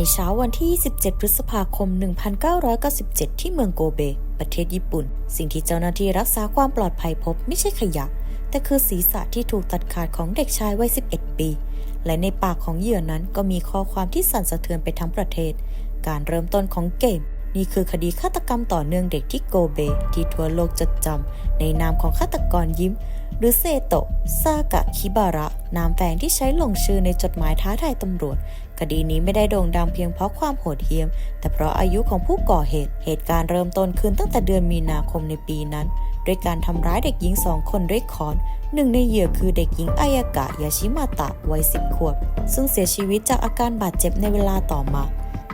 ในเช้าวันที่ 27 พฤษภาคม 1997 ที่เมืองโกเบ ประเทศญี่ปุ่น สิ่งที่เจ้าหน้าที่รักษาความปลอดภัยพบไม่ใช่ขยะ แต่คือศีรษะที่ถูกตัดขาดของเด็กชายวัย 11 ปี และในปากของเหยื่อนั้นก็มีข้อความที่สั่นสะเทือนไปทั้งประเทศ การเริ่มต้นของเกม นี่คือคดีฆาตกรรมต่อเนื่องเด็กที่โกเบ ที่ทั่วโลกจดจำในนามของฆาตกรยิ้มหรือเซโตะซากะคิบาระ นามแฝงที่ใช้ลงชื่อในจดหมายท้าทายตำรวจ คดีนี้ไม่ได้โด่งดังเพียงเพราะความโหดเหี้ยม แต่เพราะอายุของผู้ก่อเหตุ เหตุการณ์เริ่มต้นขึ้นตั้งแต่เดือนมีนาคมในปีนั้น ด้วยการทำร้ายเด็กหญิงสองคนด้วยค้อนหนึ่งในเหยื่อคือเด็กหญิงอายากะยาชิมาตะวัยสิบขวบ ซึ่งเสียชีวิตจากอาการบาดเจ็บในเวลาต่อมา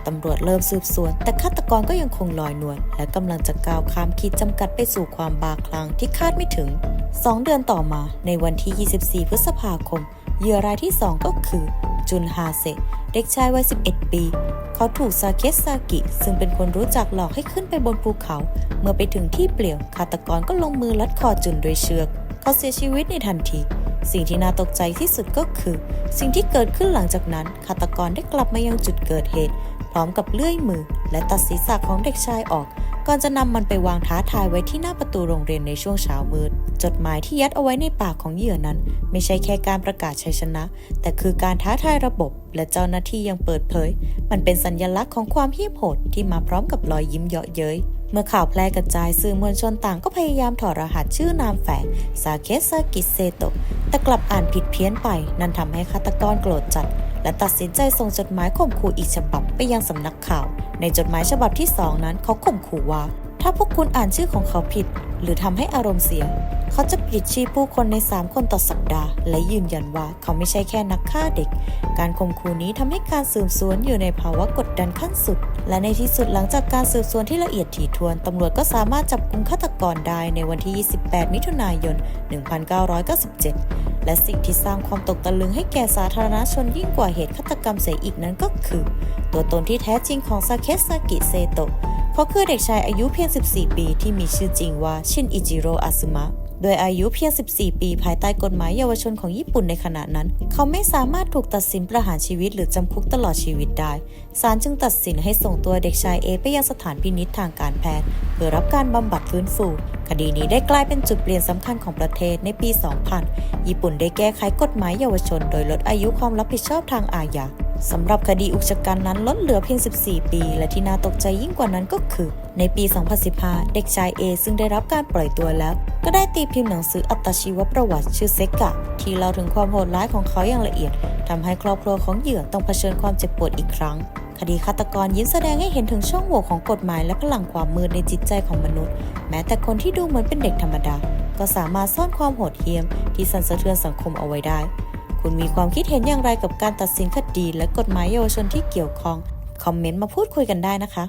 ตำรวจเริ่มสืบสวน แต่ฆาตกรก็ยังคงลอยนวลและกำลังจะก้าวข้ามขีดจำกัดไปสู่ความบาคลั่งที่คาดไม่ถึง 2 เดือนต่อมาในวันที่ 24 พฤษภาคม เหยื่อรายที่ 2 ก็คือ จุนฮาเซเด็กชายวัย 11 ปี เขาถูกซาเคสซากิ ซึ่งเป็นคนรู้จักหลอกให้ขึ้นไปบนภูเขา เมื่อไปถึงที่เปลี่ยวฆาตกรก็ลงมือลัดคอจุนโดยเชือก เขาเสียชีวิตในทันที สิ่งที่น่าตกใจที่สุดก็คือ สิ่งที่เกิดขึ้นหลังจากนั้นฆาตกรได้กลับมายังจุดเกิดเหตุ พร้อมกับเลื่อยมือ และตัดศีรษะของเด็กชายออก ก่อนจะนำมันไปวางท้าทายไว้ที่หน้าประตูโรงเรียนในช่วงเช้ามืด จดหมายที่ยัดเอาไว้ในปากของเหยื่อนั้น ไม่ใช่แค่การประกาศชัยชนะ แต่คือการท้าทายระบบ และเจ้าหน้าที่ยังเปิดเผย มันเป็นสัญญลักษณ์ของความเหี้ยมโหดที่มาพร้อมกับรอยยิ้มเยาะเย้ยเมื่อข่าวแพร่กระจายสื่อมวลชนต่างก็พยายามถอดรหัสชื่อนามแฝงซาเคซากิเซโตะแต่กลับอ่านผิดเพี้ยนไป นั่นทำให้ฆาตกรโกรธจัด และตัดสินใจส่งจดหมายข่มขู่อีกฉบับไปยังสำนักข่าว ในจดหมายฉบับที่สองนั้นเขาข่มขู่ว่า ถ้าพวกคุณอ่านชื่อของเขาผิด หรือทำให้อารมณ์เสีย เขาจะปลิดชีพผู้คนใน 3 คนต่อสัปดาห์ และยืนยันว่าเขาไม่ใช่แค่นักฆ่าเด็ก การข่มขู่นี้ทำให้การสืบสวนอยู่ในภาวะกดดันขั้นสุด และในที่สุดหลังจากการสืบสวนที่ละเอียดถี่ถ้วนตำรวจก็สามารถจับกุมฆาตกรได้ในวันที่ 28 มิถุนายน 1997 และสิ่งที่สร้างความตกตะลึงให้แก่สาธารณชนยิ่งกว่าเหตุฆาตกรรมเสียอีกนั้นก็คือ ตัวตนที่แท้จริงของซาเคซากิเซโตะ เขาคือเด็กชายอายุเพียง 14 ปีที่มีชื่อจริงว่าชินอิจิโร่อาซึมะโดยอายุเพียง 14 ปีภายใต้กฎหมายเยาวชนของญี่ปุ่นในขณะนั้น เขาไม่สามารถถูกตัดสินประหารชีวิตหรือจำคุกตลอดชีวิตได้ ศาลจึงตัดสินให้ส่งตัวเด็กชายเอไปยังสถานพินิจทางการแพทย์ เพื่อรับการบำบัดฟื้นฟู คดีนี้ได้กลายเป็นจุดเปลี่ยนสำคัญของประเทศในปี 2000 ญี่ปุ่นได้แก้ไขกฎหมายเยาวชน โดยลดอายุความรับผิดชอบทางอาญา สำหรับคดีอุกชะกันนั้นลดเหลือเพียง 14 ปี และที่น่าตกใจยิ่งกว่านั้นก็คือ ในปี 2015 เด็กชายเอซึ่งได้รับการปล่อยตัวแล้ว ก็ได้ตีพิมพ์หนังสืออัตชีวประวัติชื่อเซกะ ที่เล่าถึงความโหดร้ายของเขาอย่างละเอียดทำให้ครอบครัวของเหยื่อต้องเผชิญความเจ็บปวดอีกครั้ง คดีฆาตกรยิ้มแสดงให้เห็นถึงช่องโหว่ของกฎหมายและพลังความมืดในจิตใจของมนุษย์ แม้แต่คนที่ดูเหมือนเป็นเด็กธรรมดา ก็สามารถซ่อนความโหดเหี้ยมที่สั่นสะเทือนสังคมเอาไว้ได้ คุณมีความคิดเห็นอย่างไรกับการตัดสินคดีและกฎหมายเยาวชนที่เกี่ยวข้อง คอมเมนต์มาพูดคุยกันได้นะคะ